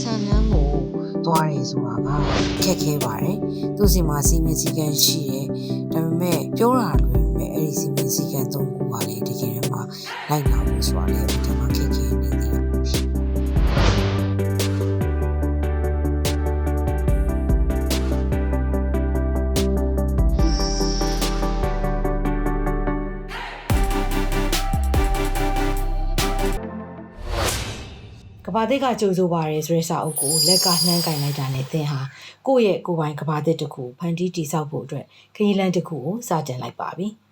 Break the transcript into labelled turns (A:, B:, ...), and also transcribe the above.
A: ဆန်နန်းကိုသွားတယ်ဆိုတာကခက်ခဲပါတယ်သူစီမှာစီမင်းစည်းကမ်းရှိတယ်ဒါပေမဲ့ပြောတာလွယ်ပဲအဲ့ဒီစီမင်းစည်းကမ်းသုံးခုပါလေတကယ်တမ်းမှာလိုက်နာဖို့ဆိုတာလည်းအထက်
B: ကဘာတစ်ကကြိုးဆိုပါရဲဆိုတဲ့စာအုပ်ကိုလက်ကနှမ်းကင်လိုက်တာနဲ့သင်ဟာကိုယ့်ရဲ့ကိုယ်ပိုင်ကဘာတစ်တစ်ခုဖန်တီးတည်ဆောက်ဖို့အတွက်ခရီးလမ်းတစ်ခုကိုစတင်လိုက်ပါပြီ။